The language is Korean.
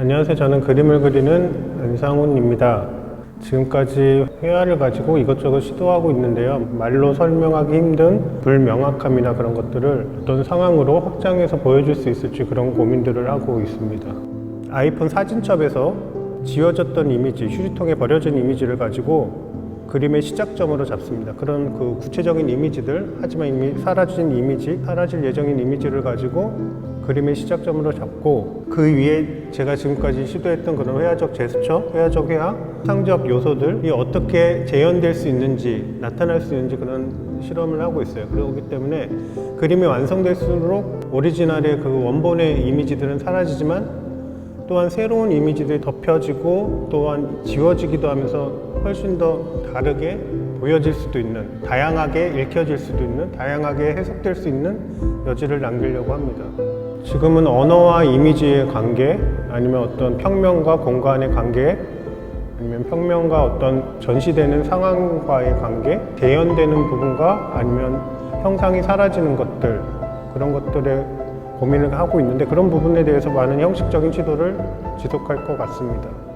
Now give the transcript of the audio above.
안녕하세요. 저는 그림을 그리는 은상훈입니다. 지금까지 회화를 가지고 이것저것 시도하고 있는데요. 말로 설명하기 힘든 불명확함이나 그런 것들을 어떤 상황으로 확장해서 보여줄 수 있을지 그런 고민들을 하고 있습니다. 아이폰 사진첩에서 지워졌던 이미지, 휴지통에 버려진 이미지를 가지고 그림의 시작점으로 잡습니다. 그런 그 구체적인 이미지들, 하지만 이미 사라진 이미지, 사라질 예정인 이미지를 가지고 그림의 시작점으로 잡고 그 위에 제가 지금까지 시도했던 그런 회화적 제스처, 회화적 회화, 상적 요소들이 어떻게 재현될 수 있는지 나타날 수 있는지 그런 실험을 하고 있어요. 그렇기 때문에 그림이 완성될수록 오리지널의 그 원본의 이미지들은 사라지지만 또한 새로운 이미지들이 덮여지고 또한 지워지기도 하면서 훨씬 더 다르게 보여질 수도 있는 다양하게 읽혀질 수도 있는 다양하게 해석될 수 있는 여지를 남기려고 합니다. 지금은 언어와 이미지의 관계 아니면 어떤 평면과 공간의 관계 아니면 평면과 어떤 전시되는 상황과의 관계 재현되는 부분과 아니면 형상이 사라지는 것들 그런 것들에 고민을 하고 있는데 그런 부분에 대해서 많은 형식적인 시도를 지속할 것 같습니다.